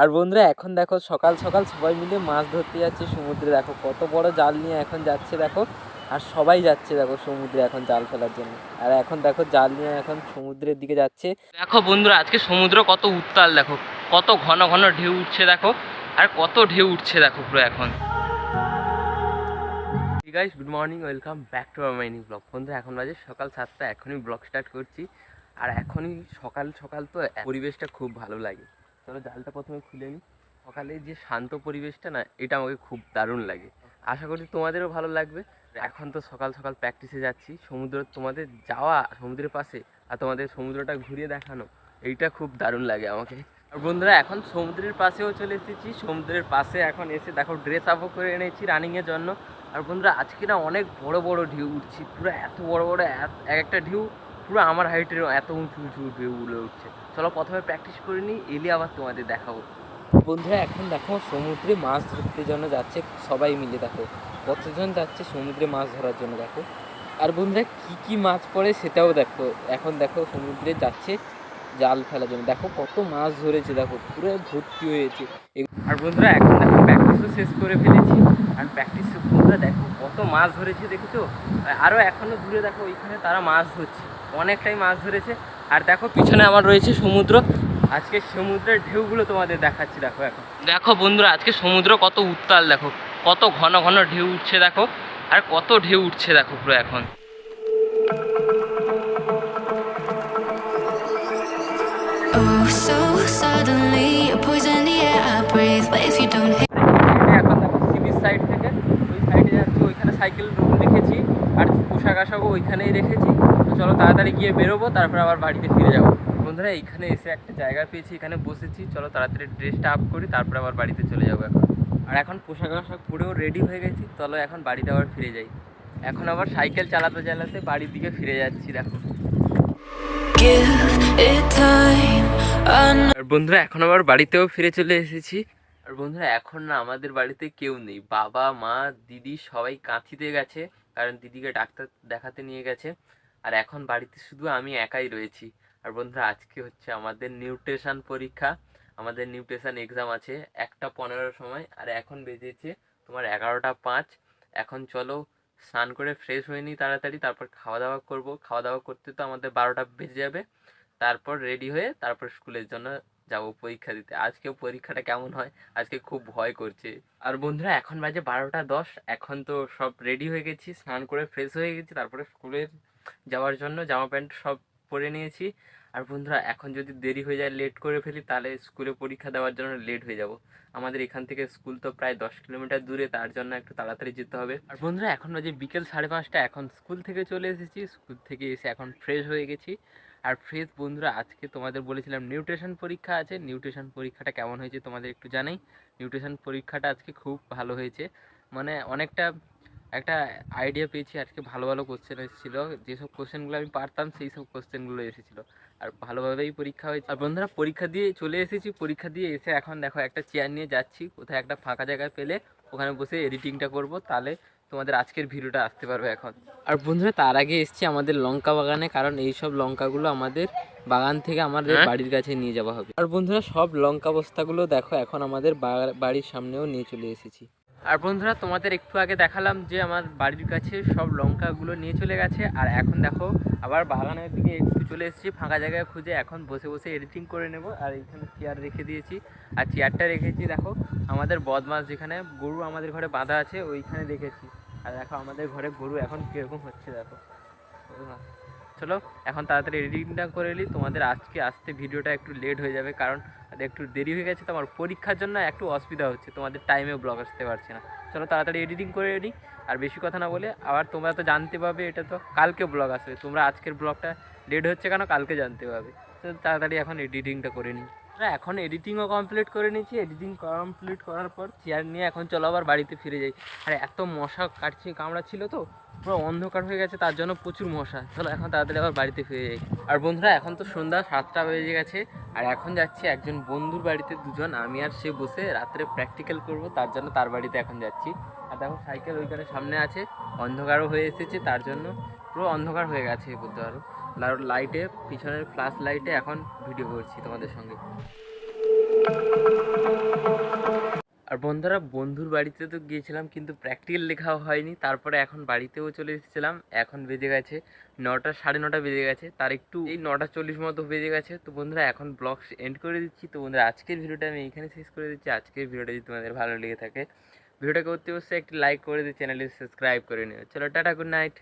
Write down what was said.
আর বন্ধুরা, এখন দেখো সকাল সকাল সবাই মিলে মাছ ধরতে যাচ্ছে সমুদ্রে। দেখো কত বড় জাল নিয়ে এখন যাচ্ছে দেখো, আর সবাই যাচ্ছে দেখো সমুদ্রে এখন জাল ফেলার জন্য। আর এখন দেখো জাল নিয়ে এখন সমুদ্রের দিকে যাচ্ছে। দেখো বন্ধুরা, আজকে সমুদ্র কত উত্তাল দেখো, কত ঘন ঘন ঢেউ উঠছে দেখো, আর কত ঢেউ উঠছে দেখো পুরো এখন। Guys good morning welcome back to আর মাইনি ব্লগ বন্ধুরা, এখন বাজে সকাল সাতটা, এখনই ব্লগ স্টার্ট করছি। আর এখনই সকাল সকাল তো পরিবেশটা খুব ভালো লাগে। চলো জালটা প্রথমে খুলে নিই। সকালে যে শান্ত পরিবেশটা না, এটা আমাকে খুব দারুণ লাগে। আশা করি তোমাদেরও ভালো লাগবে। এখন তো সকাল সকাল প্র্যাকটিসে যাচ্ছি। সমুদ্র তোমাদের যাওয়া সমুদ্রের পাশে আর তোমাদের সমুদ্রটা ঘুরিয়ে দেখানো, এইটা খুব দারুণ লাগে আমাকে। আর বন্ধুরা, এখন সমুদ্রের পাশেও চলে এসেছি। সমুদ্রের পাশে এখন এসে দেখো ড্রেস আপও করে এনেছি রানিংয়ের জন্য। আর বন্ধুরা, আজকে না অনেক বড় বড় ঢেউ উঠছি। পুরো এত বড় বড় এক এক একটা ঢেউ পুরো আমার হাইটের এত উঁচু উঁচু ঢেউগুলো উঠছে। চলো প্রথমে প্র্যাকটিস করে নিই এলে আবার তোমাদের দেখাবো। বন্ধুরা এখন দেখো সমুদ্রে মাছ ধরতে জন্য যাচ্ছে সবাই মিলে দেখো। কতজন যাচ্ছে সমুদ্রে মাছ ধরার জন্য দেখো। আর বন্ধুরা কি কি মাছ পড়ে সেটাও দেখো। এখন দেখো সমুদ্রে যাচ্ছে জাল ফেলার জন্য। দেখো কত মাছ ধরেছে দেখো পুরো ভর্তি হয়েছে। আর বন্ধুরা এখন দেখো প্র্যাকটিসও শেষ করে ফেলেছি। আর প্র্যাকটিস বন্ধুরা দেখো কত মাছ ধরেছে দেখেছ? আরও এখনও দূরে দেখো ওইখানে তারা মাছ ধরছে। অনেকটাই মাছ ধরেছে। আর দেখো পিছনে আমার রয়েছে সমুদ্র। আজকে সমুদ্রের ঢেউগুলো তোমাদের দেখাচ্ছি দেখো এখন। দেখো বন্ধুরা আজকে সমুদ্র কত উত্তাল দেখো। কত ঘন ঘন ঢেউ উঠছে দেখো। আর কত ঢেউ উঠছে দেখো পুরো এখন। Oh, hate এখন দেখো সিবির সাইড থেকে ওই সাইডে যাচ্ছি ওইখানে সাইকেল রেখেছি আর পোশাক আশাকও ওইখানেই রেখেছি তো চলো তাড়াতাড়ি গিয়ে বেরোবো, তারপর আবার বাড়িতে ফিরে যাব। বন্ধুরা এখানে এসে একটা জায়গা পেয়েছি, এখানে বসেছি। চলো তাড়াতাড়ি ড্রেসটা আপ করি, তারপর আবার বাড়িতে চলে যাব এখন। আর এখন পোশাক আশাক পরেও রেডি হয়ে গেছি, চলো এখন বাড়িতে আবার ফিরে যাই। এখন আবার সাইকেল চালাতে চালাতে বাড়ির দিকে ফিরে যাচ্ছি, দেখো। আর বন্ধুরা, এখন আবার বাড়িতেও ফিরে চলে এসেছি। আর বন্ধুরা, এখন না আমাদের বাড়িতে কেউ নেই। বাবা, মা, দিদি সবাই কাঁথিতে গেছে, কারণ দিদিকে ডাক্তার দেখাতে নিয়ে গেছে। আর এখন বাড়িতে শুধু আমি একাই রয়েছি। আর বন্ধুরা, আজকে হচ্ছে আমাদের নিউট্রিশন পরীক্ষা। আমাদের নিউট্রিশন এক্সাম আছে একটা পনেরোর সময়, আর এখন বেজেছে তোমার এগারোটা পাঁচ। এখন চলো স্নান করে ফ্রেশ হয়ে নিই তাড়াতাড়ি, তারপর খাওয়া দাওয়া করব। খাওয়া দাওয়া করতে তো আমাদের বারোটা বেজে যাবে। তারপর রেডি হয়ে তারপর স্কুলের জন্য যাব পরীক্ষা দিতে। আজকেও পরীক্ষাটা কেমন হয়? আজকে খুব ভয় করছে। আর বন্ধুরা, এখন বাজে বারোটা দশ। এখন তো সব রেডি হয়ে গেছি, স্নান করে ফ্রেশ হয়ে গেছি, তারপরে স্কুলের যাওয়ার জন্য জামা প্যান্ট সব পরে নিয়েছি। আর বন্ধুরা, এখন যদি দেরি হয়ে যায় লেট করে ফেলি, তাহলে স্কুলে পরীক্ষা দেওয়ার জন্য লেট হয়ে যাব। আমাদের এখান থেকে স্কুল তো প্রায় দশ কিলোমিটার দূরে, তার জন্য একটু তাড়াতাড়ি যেতে হবে। আর বন্ধুরা, এখন বাজে বিকেল সাড়ে পাঁচটা। এখন স্কুল থেকে চলে এসেছি। স্কুল থেকে এসে এখন ফ্রেশ হয়ে গেছি। আর ফ্রেশ বন্ধুরা, আজকে তোমাদের বলেছিলাম নিউট্রিশন পরীক্ষা আছে। নিউট্রিশন পরীক্ষাটা কেমন হয়েছে তোমাদের একটু জানাই। নিউট্রিশন পরীক্ষাটা আজকে খুব ভালো হয়েছে। মানে অনেকটা একটা আইডিয়া পেয়েছি আজকে ভালো ভালো কোশ্চেন এসেছিল। যেসব কোশ্চেনগুলো আমি পারতাম, সেই সব কোশ্চেনগুলো এসেছিল। আর ভালোভাবেই পরীক্ষা হয়েছে। আর বন্ধুরা, পরীক্ষা দিয়ে চলে এসেছি। পরীক্ষা দিয়ে এসে এখন দেখো একটা চেয়ার নিয়ে যাচ্ছি। কোথায় একটা ফাঁকা জায়গায় পেলে ওখানে বসে এডিটিংটা করব। তাহলে তোমাদের আজকের ভিডিওটা আসতে পারবে এখন। আর বন্ধুরা তার আগে এসছি আমাদের লঙ্কা বাগানে কারণ এই সব লঙ্কাগুলো আমাদের বাগান থেকে আমাদের বাড়ির কাছে নিয়ে যাওয়া হবে। আর বন্ধুরা সব লঙ্কা বস্তাগুলো দেখো এখন আমাদের বাড়ির সামনেও নিয়ে চলে এসেছি। আর বন্ধুরা তোমাদের একটু আগে দেখালাম যে আমার বাড়ির কাছে সব লঙ্কাগুলো নিয়ে চলে গেছে আর এখন দেখো আবার বাগানের দিকে একটু চলে এসেছি ফাঁকা জায়গায় খুঁজে এখন বসে বসে এডিটিং করে নেব আর এইখানে চেয়ার রেখে দিয়েছি। আর চেয়ারটা রেখেছি দেখো আমাদের বদমাস যেখানে গরু আমাদের ঘরে বাঁধা আছে ওইখানে রেখেছি। আর দেখো আমাদের ঘরে গরু এখন কীরকম হচ্ছে দেখো। চলো, এখন তাড়াতাড়ি এডিটিংটা করে নিই। তোমাদের আজকে আসতে ভিডিওটা একটু লেট হয়ে যাবে, কারণ একটু দেরি হয়ে গেছে, তো আমার পরীক্ষার জন্য একটু অসুবিধা হচ্ছে, তোমাদের টাইমে ব্লগ আসতে পারছে না। চলো, তাড়াতাড়ি এডিটিং করে নিই। আর বেশি কথা না বলে, আবার তোমরা তো জানতে পারবে, এটা তো কালকে ব্লগ আসবে। তোমরা আজকের ব্লগটা লেট হচ্ছে কেন, কালকে জানতে পারবে। তো তাড়াতাড়ি এখন এডিটিংটা করে নিই। এখন এডিটিংও কমপ্লিট করে নিয়েছি। এডিটিং কমপ্লিট করার পর চেয়ার নিয়ে এখন চলো আবার বাড়িতে ফিরে যাই। আর, এত মশা কাটছে, কামড়া ছিল তো, পুরো অন্ধকার হয়ে গেছে, তার জন্য প্রচুর মশা। চলো এখন তাড়াতাড়ি আবার বাড়িতে ফিরে যাই। আর বন্ধুরা, এখন তো সন্ধ্যা সাতটা বেজে গেছে, আর এখন যাচ্ছি একজন বন্ধুর বাড়িতে, দুজন, আমি আর সে বসে রাত্রে প্র্যাকটিক্যাল করব, তার জন্য তার বাড়িতে এখন যাচ্ছি। আর দেখো সাইকেল ওইখানে সামনে আছে, অন্ধকারও হয়ে এসেছে, তার জন্য পুরো অন্ধকার হয়ে গেছে বলতে পারো লাইটে পিছনের ফ্ল্যাশ লাইটে এখন ভিডিও করছি তোমাদের সঙ্গে। আর বন্ধুরা, বন্ধুর বাড়িতে তো গিয়েছিলাম, কিন্তু প্র্যাকটিক্যাল লেখাও হয়নি। তারপরে এখন বাড়িতেও চলে এসেছিলাম। এখন বেজে গেছে নটা, সাড়ে নটা বেজে গেছে। তার একটু এই নটা চল্লিশ মতো বেজে গেছে। তো বন্ধুরা, এখন ব্লগ এন্ড করে দিচ্ছি। তো বন্ধুরা, আজকের ভিডিওটা আমি এখানে শেষ করে দিচ্ছি। আজকের ভিডিওটা যদি তোমাদের ভালো লেগে থাকে, ভিডিওটাকে করতে অবশ্যই একটি লাইক করে দিয়ে চ্যানেলটি সাবস্ক্রাইব করে নিও। চলো, টাটা গুড নাইট